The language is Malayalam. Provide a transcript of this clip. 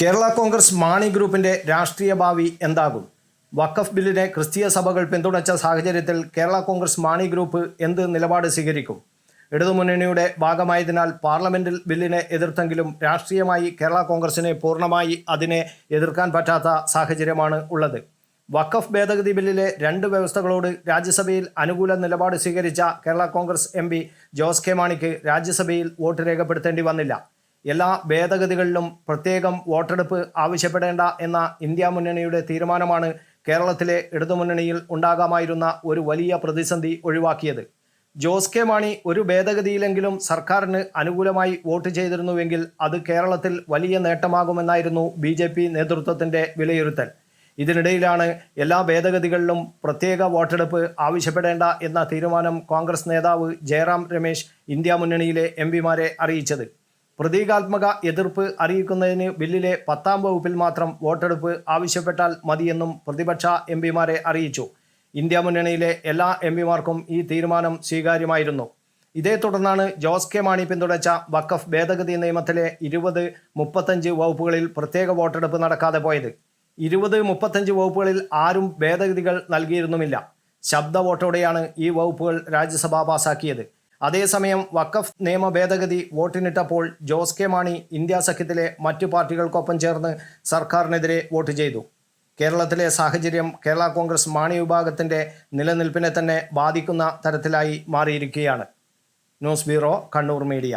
കേരള കോൺഗ്രസ് മാണി ഗ്രൂപ്പിന്റെ രാഷ്ട്രീയ ഭാവി എന്താകും? വഖഫ് ബില്ലിനെ ക്രിസ്തീയ സഭകൾ പിന്തുണച്ച സാഹചര്യത്തിൽ കേരള കോൺഗ്രസ് മാണി ഗ്രൂപ്പ് എന്ത് നിലപാട് സ്വീകരിക്കും? ഇടതുമുന്നണിയുടെ ഭാഗമായതിനാൽ പാർലമെന്റിൽ ബില്ലിനെ എതിർത്തെങ്കിലും രാഷ്ട്രീയമായി കേരള കോൺഗ്രസിനെ പൂർണമായി അതിനെ എതിർക്കാൻ പറ്റാത്ത സാഹചര്യമാണ് ഉള്ളത്. വഖഫ് ഭേദഗതി ബില്ലിലെ രണ്ട് വ്യവസ്ഥകളോട് രാജ്യസഭയിൽ അനുകൂല നിലപാട് സ്വീകരിച്ച Kerala congress M Jose K മാണിക്ക് രാജ്യസഭയിൽ വോട്ട് രേഖപ്പെടുത്തേണ്ടി വന്നില്ല. എല്ലാ ഭേദഗതികളിലും പ്രത്യേകം വോട്ടെടുപ്പ് ആവശ്യപ്പെടേണ്ട എന്ന ഇന്ത്യ മുന്നണിയുടെ തീരുമാനമാണ് കേരളത്തിലെ ഇടതുമുന്നണിയിൽ ഉണ്ടാകാമായിരുന്ന ഒരു വലിയ പ്രതിസന്ധി ഒഴിവാക്കിയത്. ജോസ് കെ മാണി ഒരു ഭേദഗതിയിലെങ്കിലും സർക്കാരിന് അനുകൂലമായി വോട്ട് ചെയ്തിരുന്നുവെങ്കിൽ അത് കേരളത്തിൽ വലിയ നേട്ടമാകുമെന്നായിരുന്നു ബി ജെ പി നേതൃത്വത്തിന്റെ വിലയിരുത്തൽ. ഇതിനിടയിലാണ് എല്ലാ ഭേദഗതികളിലും പ്രത്യേക വോട്ടെടുപ്പ് ആവശ്യപ്പെടേണ്ട എന്ന തീരുമാനം കോൺഗ്രസ് നേതാവ് ജയറാം രമേശ് ഇന്ത്യ മുന്നണിയിലെ എം അറിയിച്ചത്. പ്രതീകാത്മക എതിർപ്പ് അറിയിക്കുന്നതിന് ബില്ലിലെ പത്താം വകുപ്പിൽ മാത്രം വോട്ടെടുപ്പ് ആവശ്യപ്പെട്ടാൽ മതിയെന്നും പ്രതിപക്ഷ എം പിമാരെ അറിയിച്ചു. ഇന്ത്യ മുന്നണിയിലെ എല്ലാ എം പിമാർക്കും ഈ തീരുമാനം സ്വീകാര്യമായിരുന്നു. ഇതേ തുടർന്നാണ് ജോസ് കെ മാണി പിന്തുണച്ച വഖഫ് ഭേദഗതി നിയമത്തിലെ ഇരുപത് മുപ്പത്തഞ്ച് വകുപ്പുകളിൽ പ്രത്യേക വോട്ടെടുപ്പ് നടക്കാതെ പോയത്. ഇരുപത് മുപ്പത്തഞ്ച് വകുപ്പുകളിൽ ആരും ഭേദഗതികൾ നൽകിയിരുന്നുമില്ല. ശബ്ദ വോട്ടോടെയാണ് ഈ വകുപ്പുകൾ രാജ്യസഭ പാസാക്കിയത്. അതേസമയം വഖഫ് നിയമ ഭേദഗതി വോട്ടിനിട്ടപ്പോൾ ജോസ് കെ മാണി ഇന്ത്യ സഖ്യത്തിലെ മറ്റു പാർട്ടികൾക്കൊപ്പം ചേർന്ന് സർക്കാരിനെതിരെ വോട്ട് ചെയ്തു. കേരളത്തിലെ സാഹചര്യം കേരള കോൺഗ്രസ് മാണി വിഭാഗത്തിന്റെ നിലനിൽപ്പിനെ തന്നെ ബാധിക്കുന്ന തരത്തിലായി മാറിയിരിക്കുകയാണ്. News bureau Kannur media.